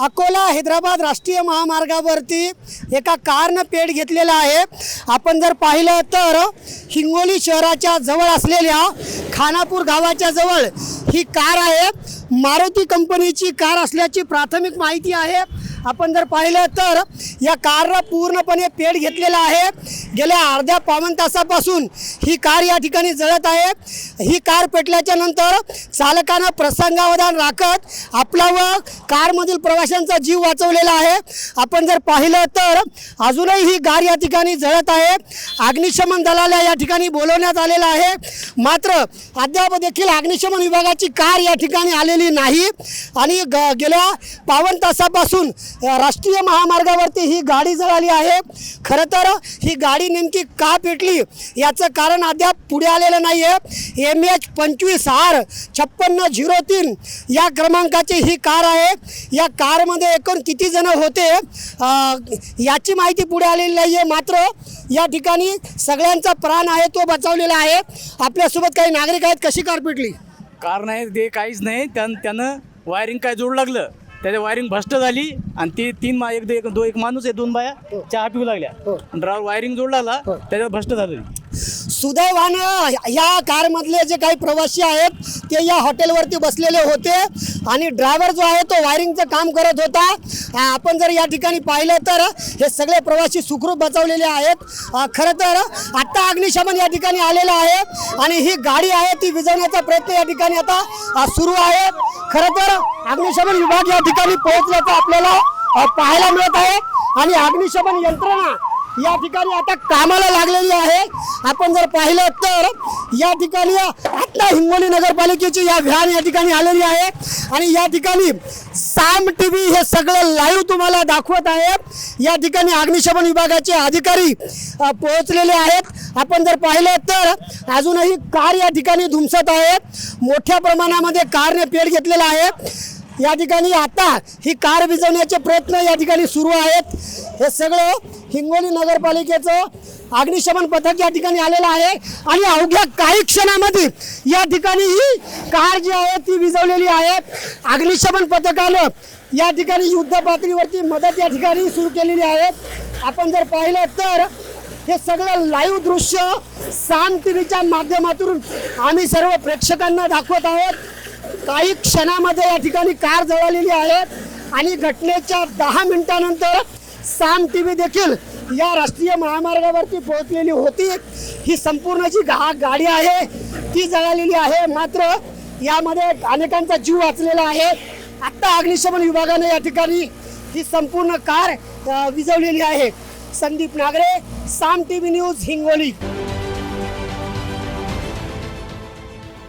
अकोला हैदराबाद राष्ट्रीय महामार्गावरती एका कारनं पेट घेतलेला आहे. आपण जर पाहिलं तर हिंगोली शहराच्या जवळ असलेल्या खानापूर गावाच्या जवळ ही कार आहे. मारुती कंपनीची कार असल्याची प्राथमिक माहिती आहे. आपण जर पाहिलं तर या कारला पूर्णपणे पेट घेतलेला आहे. गेल्या अर्ध्या पावन तासापासून ही कार या ठिकाणी जळत आहे. ही कार पेटल्याच्या नंतर चालकानं प्रसंगावधान राखत आपला व कारमधील प्रवाशांचा जीव वाचवलेला आहे. आपण जर पाहिलं तर अजूनही ही कार या ठिकाणी जळत आहे. अग्निशमन दलाला या ठिकाणी बोलवण्यात आलेलं आहे. मात्र अद्याप देखील अग्निशमन विभागाची कार या ठिकाणी आलेली नाही. आणि ग गेल्या पावन तासापासून राष्ट्रीय महामार्गावरती ही गाडी जळाली आहे. खरं तर ही गाडी नेमकी का पेटली? याचं कारण अद्याप पुढे आलेलं नाही आहे एम एच पंचवीस आर छप्पन्न झिरो तीन या क्रमांकाची ही कार आहे. या कारमध्ये एकूण किती जण होते? याची माहिती पुढे आलेली नाही आहे मात्र या ठिकाणी सगळ्यांचा प्राण आहे तो बचावलेला आहे. आपल्यासोबत काही नागरिक आहेत. कशी कार पेटली? कार नाही ते काहीच नाही. त्यानं त्यानं वायरिंग काय जोड लागलं? त्याच्या वायरिंग भ्रष्ट झाली आणि ती तीन मा एक एक दो एक माणूस आहे दोन बाया चहा पिऊ लागल्या. हो. ड्रायव्हर वायरिंग जोड लागला त्याच्यात भ्रष्ट झालं सुदैवानं या कारमधले जे काही प्रवासी आहेत ते या हॉटेलवरती बसलेले होते. आणि ड्रायव्हर जो आहे तो वायरिंगचं काम करत होता. आपण जर या ठिकाणी पाहिलं तर हे सगळे प्रवासी सुखरूप बचावलेले आहेत. खरं तर आत्ता अग्निशमन या ठिकाणी आलेलं आहे. आणि ही गाडी आहे ती विजवण्याचा प्रयत्न या ठिकाणी आता सुरू आहे. खरं तर अग्निशमन विभाग या ठिकाणी पोहोचल्याचं आपल्याला पाहायला मिळत आहे. आणि अग्निशमन यंत्रणा या ठिकाणी आता कामाला लागलेली आहे. आपण जर पाहिलं तर या ठिकाणी आता हिंगोली नगरपालिकेची या व्हॅन या ठिकाणी आलेली आहे. आणि या ठिकाणी साम टी व्ही हे सगळं लाईव्ह तुम्हाला दाखवत आहे. या ठिकाणी अग्निशमन विभागाचे अधिकारी पोहोचलेले आहेत. आपण जर पाहिलं तर अजूनही कार या ठिकाणी धुमसत आहे. मोठ्या प्रमाणामध्ये कारने पेड घेतलेला आहे. या ठिकाणी आता ही कार विझवण्याचे प्रयत्न या ठिकाणी सुरू आहेत. हे सगळं हिंगोली नगरपालिकेचं अग्निशमन पथक या ठिकाणी आलेलं आहे. आणि अवघ्या काही क्षणामध्ये या ठिकाणी ही कार जी आहे ती विझवलेली आहे. अग्निशमन पथकानं या ठिकाणी युद्ध पातळीवरती मदत या ठिकाणी सुरू केलेली आहे. आपण जर पाहिलं तर हे सगळं लाईव्ह दृश्य साम माध्यमातून आम्ही सर्व प्रेक्षकांना दाखवत आहोत. काही क्षणामध्ये या ठिकाणी कार जळालेली आहे. आणि घटनेच्या दहा मिनिटानंतर साम टी व्ही देखील या राष्ट्रीय महामार्गावरती पोहोचलेली होती. ही संपूर्ण जी गा गाडी आहे ती जळालेली आहे. मात्र यामध्ये अनेकांचा जीव वाचलेला आहे. आत्ता अग्निशमन विभागाने या ठिकाणी ही संपूर्ण कार विजवलेली विझवलेली आहे. Sandeep Nagare Saam T V news Hingoli.